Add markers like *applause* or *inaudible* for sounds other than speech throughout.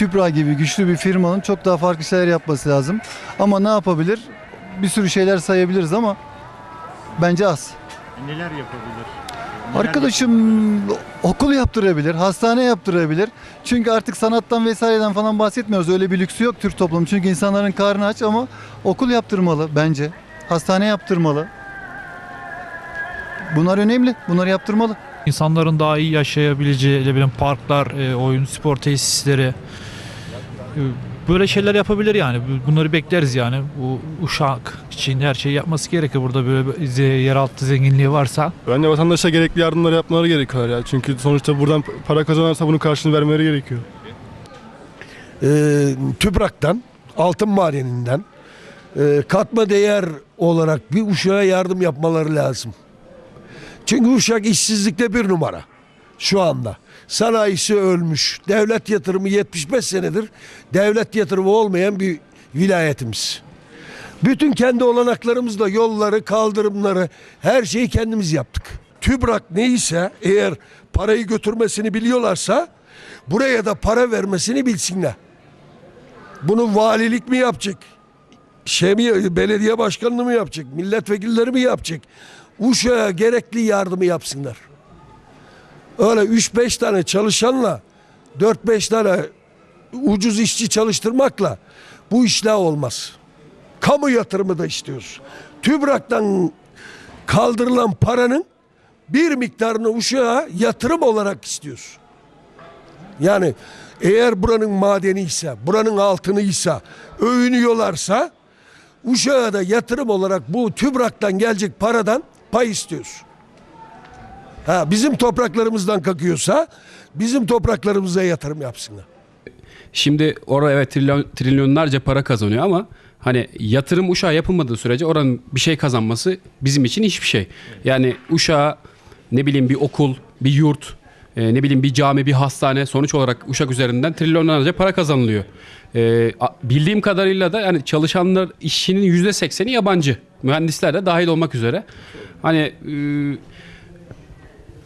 Tüpra gibi güçlü bir firmanın çok daha farklı şeyler yapması lazım. Ama ne yapabilir? Bir sürü şeyler sayabiliriz ama bence az. Neler yapabilir? Neler Arkadaşım okul yaptırabilir, hastane yaptırabilir. Çünkü artık sanattan vesaireden falan bahsetmiyoruz. Öyle bir lüksü yok Türk toplumu. Çünkü insanların karnı aç ama okul yaptırmalı bence. Hastane yaptırmalı. Bunlar önemli. Bunları yaptırmalı. İnsanların daha iyi yaşayabileceği ne bileyim parklar, e, oyun, spor tesisleri böyle şeyler yapabilir yani. Bu- Bunları bekleriz yani. Bu uşak için her şeyi yapması gerekir. Burada böyle yeraltı zenginliği varsa. Bence vatandaşa gerekli yardımları yapmaları gerekiyor ya. Çünkü sonuçta buradan para kazanırsa bunun karşılığını vermeleri gerekiyor. e, TÜBRAK'tan, altın madeninden e, katma değer olarak bir uşağa yardım yapmaları lazım. Çünkü uşak işsizlikte bir numara şu anda. Sanayisi ölmüş. Devlet yatırımı 75 senedir devlet yatırımı olmayan bir vilayetimiz. Bütün kendi olanaklarımızla yolları, kaldırımları her şeyi kendimiz yaptık. TÜBRAK neyse eğer parayı götürmesini biliyorlarsa buraya da para vermesini bilsinler. Bunu valilik mi yapacak? Şey mi, belediye başkanlığı mı yapacak? Milletvekilleri mi yapacak? Uşağa gerekli yardımı yapsınlar. Öyle 3-5 tane çalışanla 4-5 tane ucuz işçi çalıştırmakla bu işler olmaz. Kamu yatırımı da istiyoruz. TÜBRAK'tan kaldırılan paranın bir miktarını uşağa yatırım olarak istiyoruz. Yani eğer buranın madeni ise, buranın altını ise, övünüyorlarsa Uşak'a da yatırım olarak bu TÜBRAK'tan gelecek paradan pay istiyoruz. Ha, bizim topraklarımızdan kakıyorsa bizim topraklarımıza yatırım yapsınlar. Şimdi orada evet trilyon, trilyonlarca para kazanıyor ama hani yatırım uşağa yapılmadığı sürece oranın bir şey kazanması bizim için hiçbir şey. Yani uşağa ne bileyim bir okul, bir yurt, e, ne bileyim bir cami, bir hastane sonuç olarak uşak üzerinden trilyonlarca para kazanılıyor. E, bildiğim kadarıyla da yani çalışanlar işçinin yüzde sekseni yabancı. Mühendisler de dahil olmak üzere. Hani e,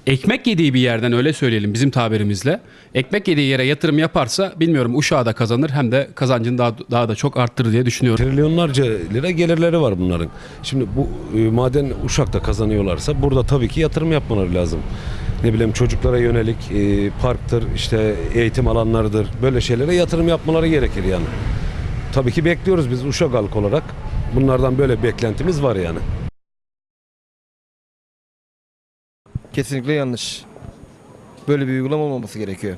ekmek yediği bir yerden öyle söyleyelim bizim tabirimizle. Ekmek yediği yere yatırım yaparsa bilmiyorum uşağı da kazanır hem de kazancını daha, daha da çok arttırır diye düşünüyorum. Trilyonlarca lira gelirleri var bunların. Şimdi bu e, maden Uşak'ta kazanıyorlarsa burada tabii ki yatırım yapmaları lazım. Ne bileyim çocuklara yönelik e, parktır, işte eğitim alanlarıdır. Böyle şeylere yatırım yapmaları gerekir yani. Tabii ki bekliyoruz biz Uşak halkı olarak. Bunlardan böyle beklentimiz var yani. Kesinlikle yanlış. Böyle bir uygulama olmaması gerekiyor.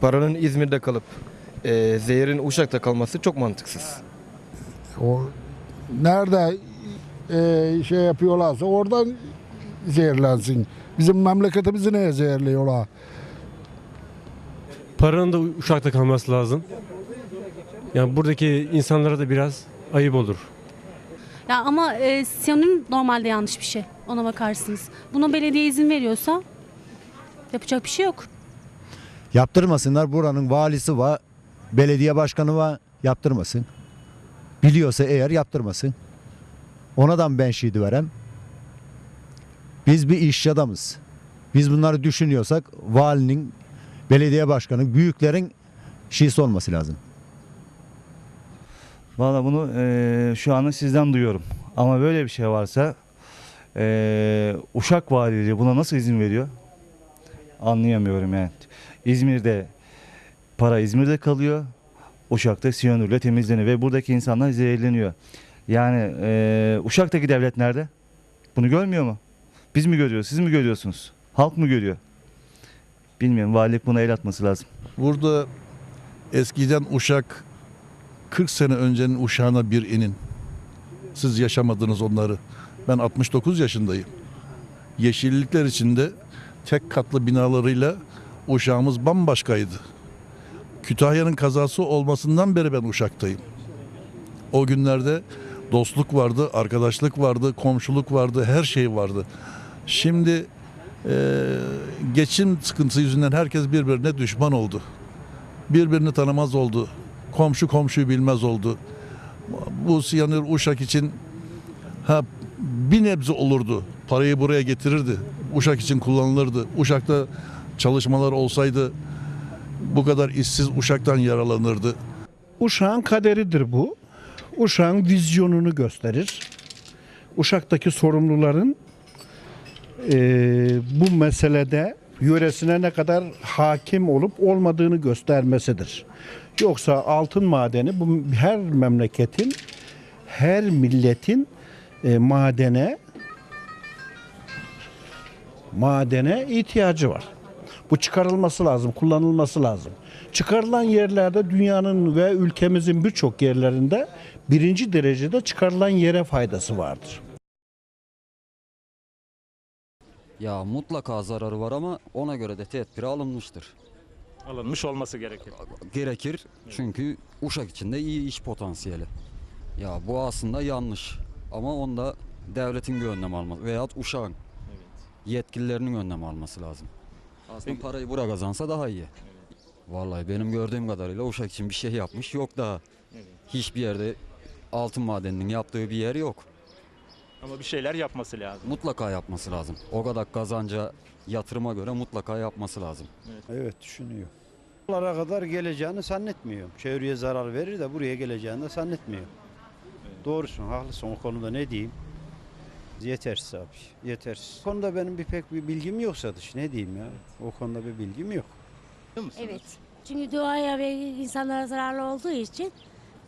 Paranın İzmir'de kalıp eee zehirin Uşak'ta kalması çok mantıksız. O nerede e, şey yapıyorlarsa oradan zehirlensin. Bizim memleketimizi neye zehirliyorlar? Paranın da Uşak'ta kalması lazım. Yani buradaki insanlara da biraz ayıp olur. Ya ama e, siyanür normalde yanlış bir şey. Ona bakarsınız. Buna belediye izin veriyorsa yapacak bir şey yok. Yaptırmasınlar. Buranın valisi var, belediye başkanı var. Yaptırmasın. Biliyorsa eğer yaptırmasın. Onadan ben şiidi verem. Biz bir iş adamız. Biz bunları düşünüyorsak valinin, belediye başkanının, büyüklerin şiisi olması lazım. Valla bunu eee, şu anda sizden duyuyorum. Ama böyle bir şey varsa eee, Uşak Valiliği buna nasıl izin veriyor? Anlayamıyorum yani. İzmir'de para İzmir'de kalıyor. Uşak'ta siyanürle temizleniyor ve buradaki insanlar zehirleniyor. Yani eee, Uşak'taki devlet nerede? Bunu görmüyor mu? Biz mi görüyoruz? Siz mi görüyorsunuz? Halk mı görüyor? Bilmiyorum. Valilik buna el atması lazım. Burada eskiden Uşak 40 sene öncenin Uşağına bir inin. Siz yaşamadınız onları. Ben 69 yaşındayım. Yeşillikler içinde tek katlı binalarıyla Uşağımız bambaşkaydı. Kütahya'nın kazası olmasından beri ben Uşak'tayım. O günlerde dostluk vardı, arkadaşlık vardı, komşuluk vardı, her şey vardı. Şimdi eee, geçim sıkıntısı yüzünden herkes birbirine düşman oldu. Birbirini tanımaz oldu. Komşu komşuyu bilmez oldu. Bu siyanür Uşak için ha bir nebze olurdu. Parayı buraya getirirdi. Uşak için kullanılırdı. Uşak'ta çalışmalar olsaydı bu kadar işsiz Uşak'tan yaralanırdı. Uşağın kaderidir bu. Uşağın vizyonunu gösterir. Uşaktaki sorumluların eee, bu meselede yöresine ne kadar hakim olup olmadığını göstermesidir. Yoksa altın madeni bu her memleketin, her milletin e, madene madene ihtiyacı var. Bu çıkarılması lazım, kullanılması lazım. Çıkarılan yerlerde dünyanın ve ülkemizin birçok yerlerinde birinci derecede çıkarılan yere faydası vardır. Ya mutlaka zararı var ama ona göre de tedbiri alınmıştır. Alınmış olması gerekir. Gerekir çünkü Uşak içinde iyi iş potansiyeli. Ya bu aslında yanlış ama onda devletin bir önlem alması veyahut Uşak'ın yetkililerinin önlem alması lazım. Aslında parayı bura kazansa daha iyi. Vallahi benim gördüğüm kadarıyla Uşak için bir şey yapmış yok daha. Hiçbir yerde altın madeninin yaptığı bir yer yok. Ama bir şeyler yapması lazım. Mutlaka yapması lazım. O kadar kazanca yatırıma göre mutlaka yapması lazım. Evet düşünüyor. Buralara kadar geleceğini zannetmiyorum. Çevreye zarar verir de buraya geleceğini de zannetmiyorum. Doğrusun, haklısın o konuda ne diyeyim? Yetersiz abi, yetersiz. O konuda benim bir pek bir bilgim yoksa dış ne diyeyim ya? O konuda bir bilgim yok. Evet. Çünkü doğaya ve insanlara zararlı olduğu için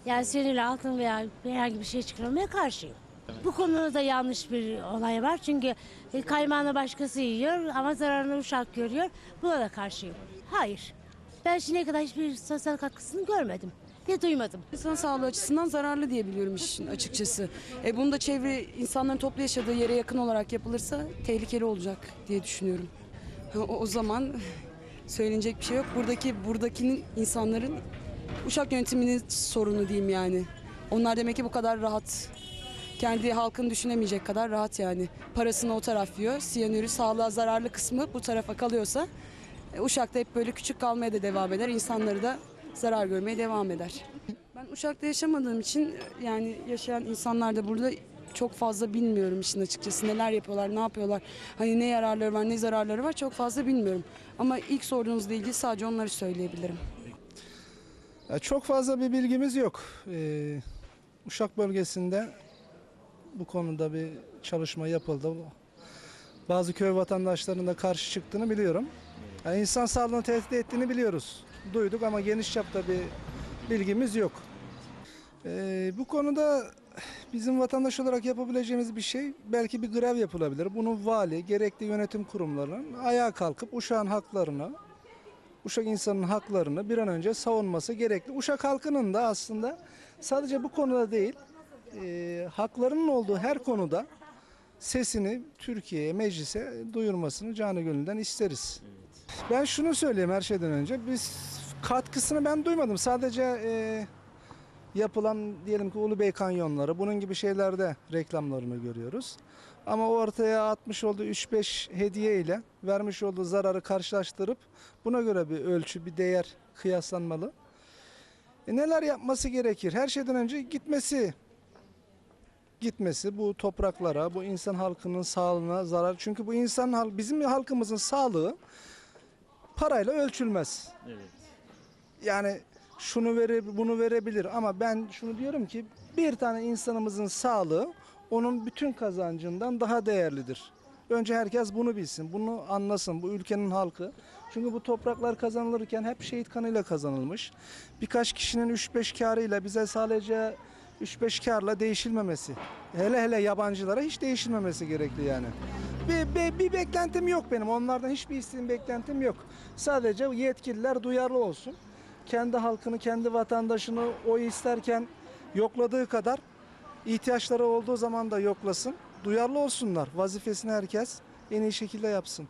yani sinirli altın veya herhangi bir şey çıkarılmaya karşıyım. Bu konuda da yanlış bir olay var. Çünkü e, kaymağını başkası yiyor ama zararını uşak görüyor. Buna da karşıyım. Hayır. Ben şimdiye kadar hiçbir sosyal katkısını görmedim. Ne duymadım. İnsan sağlığı açısından zararlı diye biliyorum işin açıkçası. E bunu da çevre insanların toplu yaşadığı yere yakın olarak yapılırsa tehlikeli olacak diye düşünüyorum. O, zaman *laughs* söylenecek bir şey yok. Buradaki buradakinin insanların Uşak yönetiminin sorunu diyeyim yani. Onlar demek ki bu kadar rahat. Kendi halkını düşünemeyecek kadar rahat yani. Parasını o taraf yiyor. Siyanürü sağlığa zararlı kısmı bu tarafa kalıyorsa e, Uşak'ta hep böyle küçük kalmaya da devam eder. İnsanları da zarar görmeye devam eder. Ben Uşak'ta yaşamadığım için yani yaşayan insanlar da burada çok fazla bilmiyorum işin açıkçası. Neler yapıyorlar, ne yapıyorlar, hani ne yararları var, ne zararları var çok fazla bilmiyorum. Ama ilk sorduğunuzla ilgili sadece onları söyleyebilirim. Ya çok fazla bir bilgimiz yok. Ee, Uşak bölgesinde bu konuda bir çalışma yapıldı. Bazı köy vatandaşlarının da karşı çıktığını biliyorum. Yani insan sağlığını tehdit ettiğini biliyoruz. Duyduk ama geniş çapta bir bilgimiz yok. Ee, bu konuda bizim vatandaş olarak yapabileceğimiz bir şey belki bir grev yapılabilir. Bunu vali, gerekli yönetim kurumlarının ayağa kalkıp Uşak'ın haklarını, Uşak insanın haklarını bir an önce savunması gerekli. Uşak halkının da aslında sadece bu konuda değil, e, haklarının olduğu her konuda sesini Türkiye'ye, meclise duyurmasını canı gönülden isteriz. Ben şunu söyleyeyim her şeyden önce. Biz katkısını ben duymadım. Sadece e, yapılan diyelim ki Ulubey kanyonları bunun gibi şeylerde reklamlarını görüyoruz. Ama ortaya atmış olduğu 3-5 hediye ile vermiş olduğu zararı karşılaştırıp buna göre bir ölçü, bir değer kıyaslanmalı. E neler yapması gerekir? Her şeyden önce gitmesi gitmesi bu topraklara, bu insan halkının sağlığına zarar. Çünkü bu insan hal bizim halkımızın sağlığı parayla ölçülmez. Evet. Yani şunu vere, bunu verebilir ama ben şunu diyorum ki bir tane insanımızın sağlığı onun bütün kazancından daha değerlidir. Önce herkes bunu bilsin, bunu anlasın bu ülkenin halkı. Çünkü bu topraklar kazanılırken hep şehit kanıyla kazanılmış. Birkaç kişinin 3-5 karıyla bize sadece 3-5 karla değişilmemesi. Hele hele yabancılara hiç değişilmemesi gerekli yani. Bir, bir, bir beklentim yok benim. Onlardan hiçbir isteğim beklentim yok. Sadece yetkililer duyarlı olsun. Kendi halkını, kendi vatandaşını oy isterken yokladığı kadar ihtiyaçları olduğu zaman da yoklasın. Duyarlı olsunlar. Vazifesini herkes en iyi şekilde yapsın.